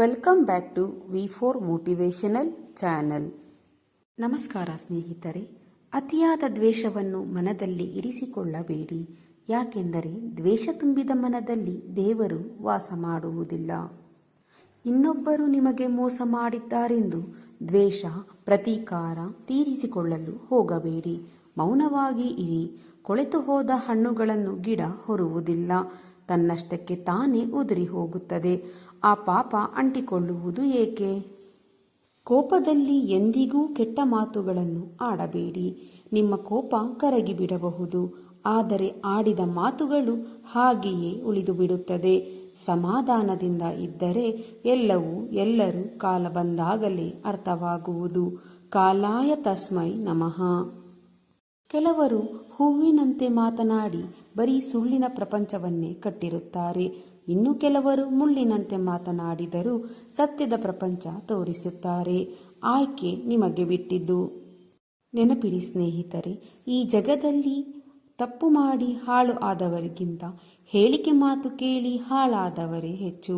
Welcome back to V four motivational channel ನಮಸ್ಕಾರ ಸ್ನೇಹಿತರೆ, ಅತಿಯಾದ ದ್ವೇಷವನ್ನು ಮನದಲ್ಲಿ ಇರಿಸಿಕೊಳ್ಳಬೇಡಿ. ಯಾಕೆಂದರೆ ದ್ವೇಷ ತುಂಬಿದ ಮನದಲ್ಲಿ ದೇವರು ವಾಸ ಮಾಡುವುದಿಲ್ಲ. ಇನ್ನೊಬ್ಬರು ನಿಮಗೆ ಮೋಸ ಮಾಡಿದ್ದಾರೆಂದು ದ್ವೇಷ, ಪ್ರತೀಕಾರ ತೀರಿಸಿಕೊಳ್ಳಲು ಹೋಗಬೇಡಿ. ಮೌನವಾಗಿ ಇರಿ. ಕೊಳೆತು ಹೋದ ಹಣ್ಣುಗಳನ್ನು ಗಿಡ ಹೊರುವುದಿಲ್ಲ. ತನ್ನಷ್ಟಕ್ಕೆ ತಾನೇ ಉದುರಿ ಹೋಗುತ್ತದೆ. ಆ ಪಾಪ ಅಂಟಿಕೊಳ್ಳುವುದು ಏಕೆ? ಕೋಪದಲ್ಲಿ ಎಂದಿಗೂ ಕೆಟ್ಟ ಮಾತುಗಳನ್ನು ಆಡಬೇಡಿ. ನಿಮ್ಮ ಕೋಪ ಕರಗಿ ಬಿಡಬಹುದು ಆದರೆ ಆಡಿದ ಮಾತುಗಳು ಹಾಗೆಯೇ ಉಳಿದು ಬಿಡುತ್ತದೆ ಸಮಾಧಾನದಿಂದ ಇದ್ದರೆ ಎಲ್ಲವೂ ಎಲ್ಲರೂ ಕಾಲ ಬಂದಾಗಲೇ ಅರ್ಥವಾಗುವುದು. ಕಾಲಾಯ ತಸ್ಮೈ ನಮಃ. ಕೆಲವರು ಹೂವಿನಂತೆ ಮಾತನಾಡಿ ಬರೀ ಸುಳ್ಳಿನ ಪ್ರಪಂಚವನ್ನೇ ಕಟ್ಟಿರುತ್ತಾರೆ. ಇನ್ನು ಕೆಲವರು ಮುಳ್ಳಿನಂತೆ ಮಾತನಾಡಿದರೂ ಸತ್ಯದ ಪ್ರಪಂಚ ತೋರಿಸುತ್ತಾರೆ. ಆಯ್ಕೆ ನಿಮಗೆ ಬಿಟ್ಟಿದ್ದು. ನೆನಪಿಡಿ ಸ್ನೇಹಿತರೆ, ಈ ಜಗದಲ್ಲಿ ತಪ್ಪು ಮಾಡಿ ಹಾಳು ಆದವರಿಗಿಂತ ಹೇಳಿಕೆ ಮಾತು ಕೇಳಿ ಹಾಳಾದವರೇ ಹೆಚ್ಚು.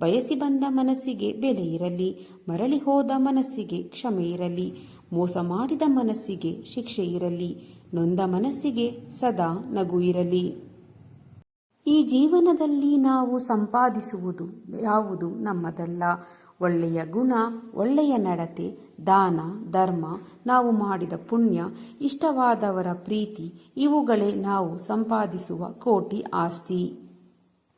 ಬಯಸಿ ಬಂದ ಮನಸ್ಸಿಗೆ ಬೆಲೆ ಇರಲಿ, ಮರಳಿ ಹೋದ ಮನಸ್ಸಿಗೆ ಕ್ಷಮೆ ಇರಲಿ, ಮೋಸ ಮಾಡಿದ ಮನಸ್ಸಿಗೆ ಶಿಕ್ಷೆ ಇರಲಿ, ನೊಂದ ಮನಸ್ಸಿಗೆ ಸದಾ ನಗು ಇರಲಿ. ಈ ಜೀವನದಲ್ಲಿ ನಾವು ಸಂಪಾದಿಸುವುದು ಯಾವುದು? ನಮ್ಮದಲ್ಲ. ಒಳ್ಳೆಯ ಗುಣ, ಒಳ್ಳೆಯ ನಡತೆ, ದಾನ, ಧರ್ಮ, ನಾವು ಮಾಡಿದ ಪುಣ್ಯ, ಇಷ್ಟವಾದವರ ಪ್ರೀತಿ, ಇವುಗಳೇ ನಾವು ಸಂಪಾದಿಸುವ ಕೋಟಿ ಆಸ್ತಿ.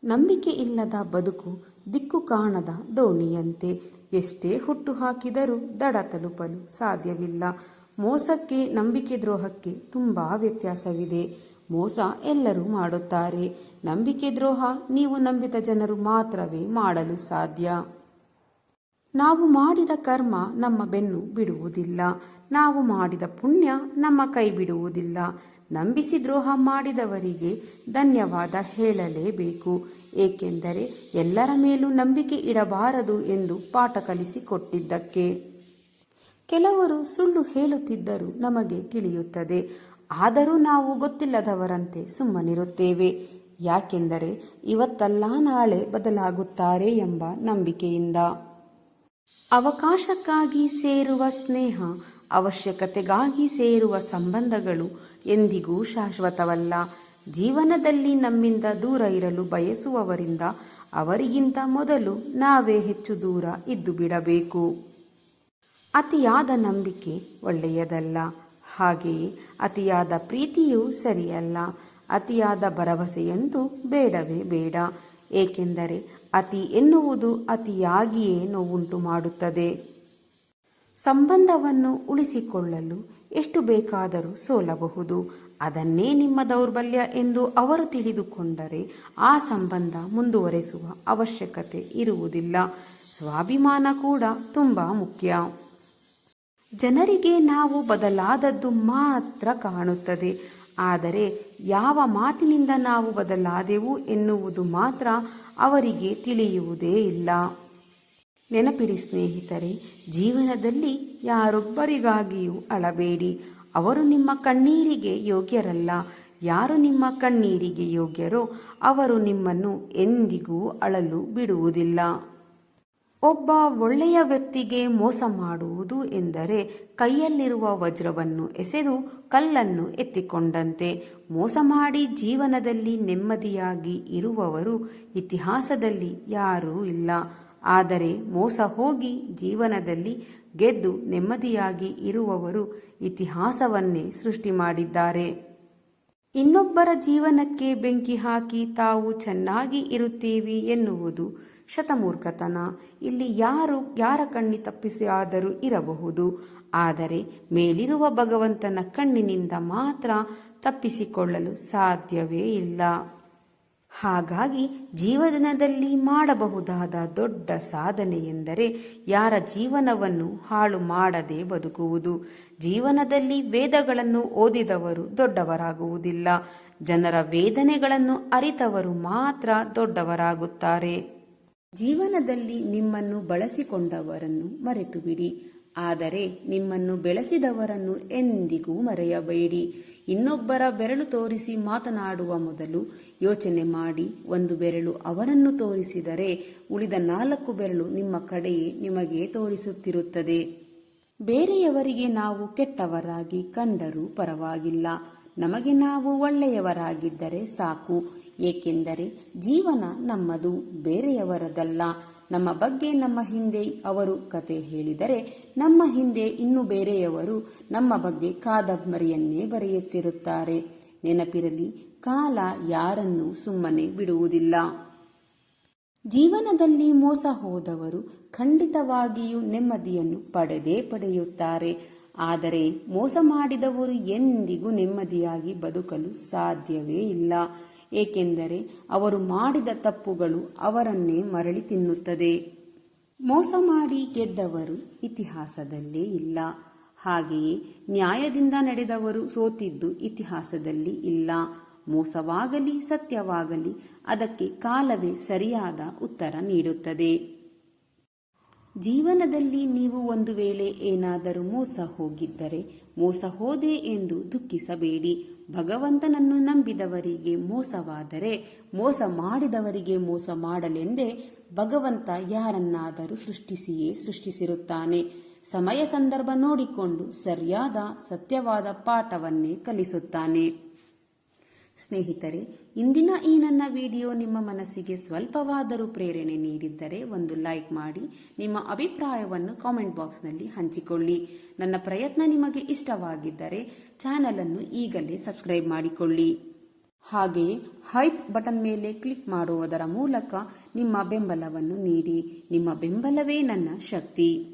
ನಂಬಿಕೆ ಇಲ್ಲದ ಬದುಕು, ದಿಕ್ಕು ಕಾಣದ ದೋಣಿಯಂತೆ. ಎಷ್ಟೇ ಹುಟ್ಟು ಹಾಕಿದರೂ ದಡ ತಲುಪಲು ಸಾಧ್ಯವಿಲ್ಲ. ಮೋಸಕ್ಕೆ, ನಂಬಿಕೆ ದ್ರೋಹಕ್ಕೆ ತುಂಬಾ ವ್ಯತ್ಯಾಸವಿದೆ. ಮೋಸ ಎಲ್ಲರೂ ಮಾಡುತ್ತಾರೆ. ನಂಬಿಕೆ ದ್ರೋಹ ನೀವು ನಂಬಿದ ಜನರು ಮಾತ್ರವೇ ಮಾಡಲು ಸಾಧ್ಯ. ನಾವು ಮಾಡಿದ ಕರ್ಮ ನಮ್ಮ ಬೆನ್ನು ಬಿಡುವುದಿಲ್ಲ. ನಾವು ಮಾಡಿದ ಪುಣ್ಯ ನಮ್ಮ ಕೈ ಬಿಡುವುದಿಲ್ಲ. ನಂಬಿಸಿ ದ್ರೋಹ ಮಾಡಿದವರಿಗೆ ಧನ್ಯವಾದ ಹೇಳಲೇಬೇಕು. ಏಕೆಂದರೆ ಎಲ್ಲರ ಮೇಲೂ ನಂಬಿಕೆ ಇಡಬಾರದು ಎಂದು ಪಾಠ ಕಲಿಸಿಕೊಟ್ಟಿದ್ದಕ್ಕೆ. ಕೆಲವರು ಸುಳ್ಳು ಹೇಳುತ್ತಿದ್ದರೂ ನಮಗೆ ತಿಳಿಯುತ್ತದೆ. ಆದರೂ ನಾವು ಗೊತ್ತಿಲ್ಲದವರಂತೆ ಸುಮ್ಮನಿರುತ್ತೇವೆ. ಯಾಕೆಂದರೆ ಇವತ್ತಲ್ಲ ನಾಳೆ ಬದಲಾಗುತ್ತಾರೆ ಎಂಬ ನಂಬಿಕೆಯಿಂದ. ಅವಕಾಶಕ್ಕಾಗಿ ಸೇರುವ ಸ್ನೇಹ, ಅವಶ್ಯಕತೆಗಾಗಿ ಸೇರುವ ಸಂಬಂಧಗಳು ಎಂದಿಗೂ ಶಾಶ್ವತವಲ್ಲ. ಜೀವನದಲ್ಲಿ ನಮ್ಮಿಂದ ದೂರ ಇರಲು ಬಯಸುವವರಿಂದ ಅವರಿಗಿಂತ ಮೊದಲು ನಾವೇ ಹೆಚ್ಚು ದೂರ ಇದ್ದು ಬಿಡಬೇಕು. ಅತಿಯಾದ ನಂಬಿಕೆ ಒಳ್ಳೆಯದಲ್ಲ. ಹಾಗೆಯೇ ಅತಿಯಾದ ಪ್ರೀತಿಯೂ ಸರಿಯಲ್ಲ. ಅತಿಯಾದ ಭರವಸೆಯಂತೂ ಬೇಡವೇ ಬೇಡ. ಏಕೆಂದರೆ ಅತಿ ಎನ್ನುವುದು ಅತಿಯಾಗಿಯೇ ನೋವುಂಟು ಮಾಡುತ್ತದೆ. ಸಂಬಂಧವನ್ನು ಉಳಿಸಿಕೊಳ್ಳಲು ಎಷ್ಟು ಬೇಕಾದರೂ ಸೋಲಬಹುದು. ಅದನ್ನೇ ನಿಮ್ಮ ದೌರ್ಬಲ್ಯ ಎಂದು ಅವರು ತಿಳಿದುಕೊಂಡರೆ ಆ ಸಂಬಂಧ ಮುಂದುವರೆಸುವ ಅವಶ್ಯಕತೆ ಇರುವುದಿಲ್ಲ. ಸ್ವಾಭಿಮಾನ ಕೂಡ ತುಂಬ ಮುಖ್ಯ. ಜನರಿಗೆ ನಾವು ಬದಲಾದದ್ದು ಮಾತ್ರ ಕಾಣುತ್ತದೆ. ಆದರೆ ಯಾವ ಮಾತಿನಿಂದ ನಾವು ಬದಲಾದೆವು ಎನ್ನುವುದು ಮಾತ್ರ ಅವರಿಗೆ ತಿಳಿಯುವುದೇ ಇಲ್ಲ. ನೆನಪಿಡಿ ಸ್ನೇಹಿತರೆ, ಜೀವನದಲ್ಲಿ ಯಾರೊಬ್ಬರಿಗಾಗಿಯೂ ಅಳಬೇಡಿ. ಅವರು ನಿಮ್ಮ ಕಣ್ಣೀರಿಗೆ ಯೋಗ್ಯರಲ್ಲ. ಯಾರು ನಿಮ್ಮ ಕಣ್ಣೀರಿಗೆ ಯೋಗ್ಯರೋ ಅವರು ನಿಮ್ಮನ್ನು ಎಂದಿಗೂ ಅಳಲು ಬಿಡುವುದಿಲ್ಲ. ಒಬ್ಬ ಒಳ್ಳೆಯ ವ್ಯಕ್ತಿಗೆ ಮೋಸ ಮಾಡುವುದು ಎಂದರೆ ಕೈಯಲ್ಲಿರುವ ವಜ್ರವನ್ನು ಎಸೆದು ಕಲ್ಲನ್ನು ಎತ್ತಿಕೊಂಡಂತೆ. ಮೋಸ ಮಾಡಿ ಜೀವನದಲ್ಲಿ ನೆಮ್ಮದಿಯಾಗಿ ಇರುವವರು ಇತಿಹಾಸದಲ್ಲಿ ಯಾರೂ ಇಲ್ಲ. ಆದರೆ ಮೋಸ ಹೋಗಿ ಜೀವನದಲ್ಲಿ ಗೆದ್ದು ನೆಮ್ಮದಿಯಾಗಿ ಇರುವವರು ಇತಿಹಾಸವನ್ನೇ ಸೃಷ್ಟಿ ಮಾಡಿದ್ದಾರೆ. ಇನ್ನೊಬ್ಬರ ಜೀವನಕ್ಕೆ ಬೆಂಕಿ ಹಾಕಿ ತಾವು ಚೆನ್ನಾಗಿ ಇರುತ್ತೇವೆ ಎನ್ನುವುದು ಶತಮೂರ್ಖತನ. ಇಲ್ಲಿ ಯಾರು, ಯಾರ ಕಣ್ಣಿ ತಪ್ಪಿಸಿಯಾದರೂ ಇರಬಹುದು. ಆದರೆ ಮೇಲಿರುವ ಭಗವಂತನ ಕಣ್ಣಿನಿಂದ ಮಾತ್ರ ತಪ್ಪಿಸಿಕೊಳ್ಳಲು ಸಾಧ್ಯವೇ ಇಲ್ಲ. ಹಾಗಾಗಿ ಜೀವನದಲ್ಲಿ ಮಾಡಬಹುದಾದ ದೊಡ್ಡ ಸಾಧನೆ ಎಂದರೆ ಯಾರ ಜೀವನವನ್ನು ಹಾಳು ಮಾಡದೆ ಬದುಕುವುದು. ಜೀವನದಲ್ಲಿ ವೇದಗಳನ್ನು ಓದಿದವರು ದೊಡ್ಡವರಾಗುವುದಿಲ್ಲ. ಜನರ ವೇದನೆಗಳನ್ನು ಅರಿತವರು ಮಾತ್ರ ದೊಡ್ಡವರಾಗುತ್ತಾರೆ. ಜೀವನದಲ್ಲಿ ನಿಮ್ಮನ್ನು ಬಳಸಿಕೊಂಡವರನ್ನು ಮರೆತು ಬಿಡಿ ಆದರೆ ನಿಮ್ಮನ್ನು ಬೆಳೆಸಿದವರನ್ನು ಎಂದಿಗೂ ಮರೆಯಬೇಡಿ. ಇನ್ನೊಬ್ಬರ ಬೆರಳು ತೋರಿಸಿ ಮಾತನಾಡುವ ಮೊದಲು ಯೋಚನೆ ಮಾಡಿ ಒಂದು ಬೆರಳು ಅವರನ್ನು ತೋರಿಸಿದರೆ ಉಳಿದ ನಾಲ್ಕು ಬೆರಳು ನಿಮ್ಮ ಕಡೆಯೇ ನಿಮಗೆ ತೋರಿಸುತ್ತಿರುತ್ತದೆ. ಬೇರೆಯವರಿಗೆ ನಾವು ಕೆಟ್ಟವರಾಗಿ ಕಂಡರೂ ಪರವಾಗಿಲ್ಲ. ನಮಗೆ ನಾವು ಒಳ್ಳೆಯವರಾಗಿದ್ದರೆ ಸಾಕು, ಏಕೆಂದರೆ ಜೀವನ ನಮ್ಮದು, ಬೇರೆಯವರದಲ್ಲ. ನಮ್ಮ ಬಗ್ಗೆ ನಮ್ಮ ಹಿಂದೆ ಅವರು ಕತೆ ಹೇಳಿದರೆ, ನಮ್ಮ ಹಿಂದೆ ಇನ್ನು ಬೇರೆಯವರು ನಮ್ಮ ಬಗ್ಗೆ ಕಾದಂಬರಿಯನ್ನೇ ಬರೆಯುತ್ತಿರುತ್ತಾರೆ. ನೆನಪಿರಲಿ, ಕಾಲ ಯಾರನ್ನೂ ಸುಮ್ಮನೆ ಬಿಡುವುದಿಲ್ಲ. ಜೀವನದಲ್ಲಿ ಮೋಸ ಹೋದವರು ಖಂಡಿತವಾಗಿಯೂ ನೆಮ್ಮದಿಯನ್ನು ಪಡೆದೇ ಪಡೆಯುತ್ತಾರೆ. ಆದರೆ ಮೋಸ ಮಾಡಿದವರು ಎಂದಿಗೂ ನೆಮ್ಮದಿಯಾಗಿ ಬದುಕಲು ಸಾಧ್ಯವೇ ಇಲ್ಲ. ಏಕೆಂದರೆ ಅವರು ಮಾಡಿದ ತಪ್ಪುಗಳು ಅವರನ್ನೇ ಮರಳಿ ತಿನ್ನುತ್ತದೆ. ಮೋಸ ಮಾಡಿ ಗೆದ್ದವರು ಇತಿಹಾಸದಲ್ಲೇ ಇಲ್ಲ. ಹಾಗೆಯೇ ನ್ಯಾಯದಿಂದ ನಡೆದವರು ಸೋತಿದ್ದು ಇತಿಹಾಸದಲ್ಲಿ ಇಲ್ಲ. ಮೋಸವಾಗಲಿ ಸತ್ಯವಾಗಲಿ ಅದಕ್ಕೆ ಕಾಲವೇ ಸರಿಯಾದ ಉತ್ತರ ನೀಡುತ್ತದೆ. ಜೀವನದಲ್ಲಿ ನೀವು ಒಂದು ವೇಳೆ ಏನಾದರೂ ಮೋಸ ಹೋಗಿದ್ದರೆ, ಮೋಸ ಹೋದೆ ಎಂದು ದುಃಖಿಸಬೇಡಿ. ಭಗವಂತನನ್ನು ನಂಬಿದವರಿಗೆ ಮೋಸವಾದರೆ, ಮೋಸ ಮಾಡಿದವರಿಗೆ ಮೋಸ ಮಾಡಲೆಂದೇ ಭಗವಂತ ಯಾರನ್ನಾದರೂ ಸೃಷ್ಟಿಸಿಯೇ ಸೃಷ್ಟಿಸಿರುತ್ತಾನೆ. ಸಮಯ ಸಂದರ್ಭ ನೋಡಿಕೊಂಡು ಸರಿಯಾದ ಸತ್ಯವಾದ ಪಾಠವನ್ನೇ ಕಲಿಸುತ್ತಾನೆ. ಸ್ನೇಹಿತರೆ, ಇಂದಿನ ಈ ನನ್ನ ವಿಡಿಯೋ ನಿಮ್ಮ ಮನಸ್ಸಿಗೆ ಸ್ವಲ್ಪವಾದರೂ ಪ್ರೇರಣೆ ನೀಡಿದ್ದರೆ ಒಂದು ಲೈಕ್ ಮಾಡಿ, ನಿಮ್ಮ ಅಭಿಪ್ರಾಯವನ್ನು ಕಾಮೆಂಟ್ ಬಾಕ್ಸ್ನಲ್ಲಿ ಹಂಚಿಕೊಳ್ಳಿ. ನನ್ನ ಪ್ರಯತ್ನ ನಿಮಗೆ ಇಷ್ಟವಾಗಿದ್ದರೆ ಚಾನಲನ್ನು ಈಗಲೇ ಸಬ್ಸ್ಕ್ರೈಬ್ ಮಾಡಿಕೊಳ್ಳಿ. ಹಾಗೆಯೇ ಹೈಪ್ ಬಟನ್ ಮೇಲೆ ಕ್ಲಿಕ್ ಮಾಡುವುದರ ಮೂಲಕ ನಿಮ್ಮ ಬೆಂಬಲವನ್ನು ನೀಡಿ. ನಿಮ್ಮ ಬೆಂಬಲವೇ ನನ್ನ ಶಕ್ತಿ.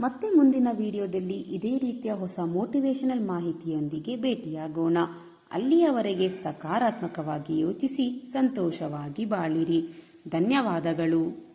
ಮತ್ತೆ ಮುಂದಿನ ವಿಡಿಯೋದಲ್ಲಿ ಇದೇ ರೀತಿಯ ಹೊಸ ಮೋಟಿವೇಶನಲ್ ಮಾಹಿತಿಯೊಂದಿಗೆ ಭೇಟಿಯಾಗೋಣ. ಅಲ್ಲಿಯವರೆಗೆ ಸಕಾರಾತ್ಮಕವಾಗಿ ಯೋಚಿಸಿ, ಸಂತೋಷವಾಗಿ ಬಾಳಿರಿ. ಧನ್ಯವಾದಗಳು.